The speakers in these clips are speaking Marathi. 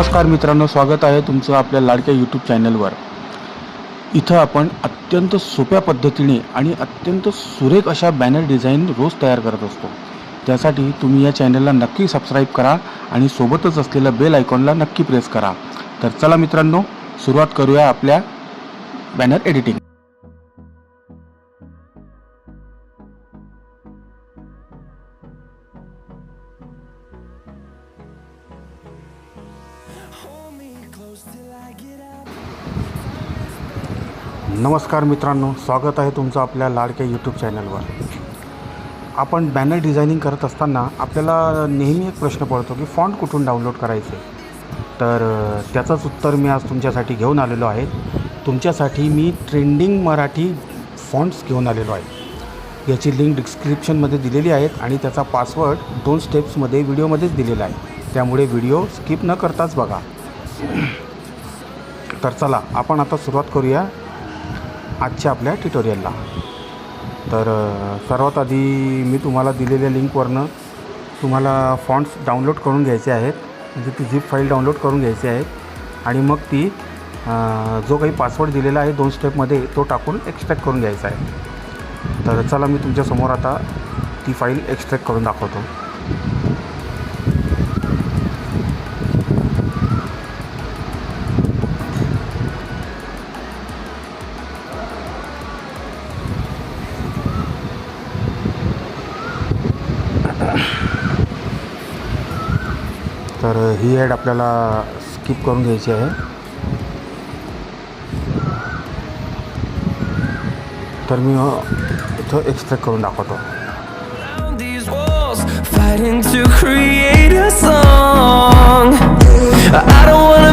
नमस्कार मित्रांनो स्वागत आहे तुमचं आपल्या लाडक्या यूट्यूब चॅनलवर इथं आपण अत्यंत सोप्या पद्धतीने आणि अत्यंत सुरेख अशा बॅनर डिझाईन रोज तयार करत असतो. त्यासाठी तुम्ही या चॅनलला नक्की सबस्क्राईब करा आणि सोबतच असलेल्या बेल आयकॉनला नक्की प्रेस करा. तर चला मित्रांनो सुरुवात करूया आपल्या बॅनर एडिटिंग नमस्कार मित्रांनो स्वागत आहे तुमचं आपल्या लाडक्या यूट्यूब चॅनलवर आपण बॅनर डिझायनिंग करत असताना आपल्याला नेहमी एक प्रश्न पडतो की फॉन्ट कुठून डाउनलोड करायचे? तर त्याचंच उत्तर मी आज तुमच्यासाठी घेऊन आलेलो आहे. तुमच्यासाठी मी ट्रेंडिंग मराठी फॉन्ट्स घेऊन आलेलो आहे. याची लिंक डिस्क्रिप्शनमध्ये दिलेली आहेत आणि त्याचा पासवर्ड दोन स्टेप्समध्ये व्हिडिओमध्येच दिलेला आहे. त्यामुळे व्हिडिओ स्किप न करताच बघा. तर चला आपण आता सुरुवात करूया. आजच्या आपल्या ट्युटोरियलला तर सर्वात आधी मी तुम्हाला दिलेल्या लिंकवरनं तुम्हाला फॉन्ट्स डाउनलोड करून घ्यायचे आहेत. म्हणजे ती झिप फाईल डाउनलोड करून घ्यायची आहे आणि मग ती जो काही पासवर्ड दिलेला आहे दोन स्टेपमध्ये तो टाकून एक्स्ट्रॅक्ट करून घ्यायचा आहे. तर चला मी तुमच्यासमोर आता ती फाईल एक्स्ट्रॅक्ट करून दाखवतो. तर ही ॲड आपल्याला स्किप करून घ्यायची आहे. तर मी इथं एक्सपेक्ट करून दाखवतो. To create a song. I don't wanna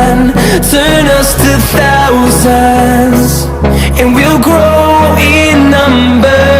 horizon, turn us to thousands. And we'll grow in number,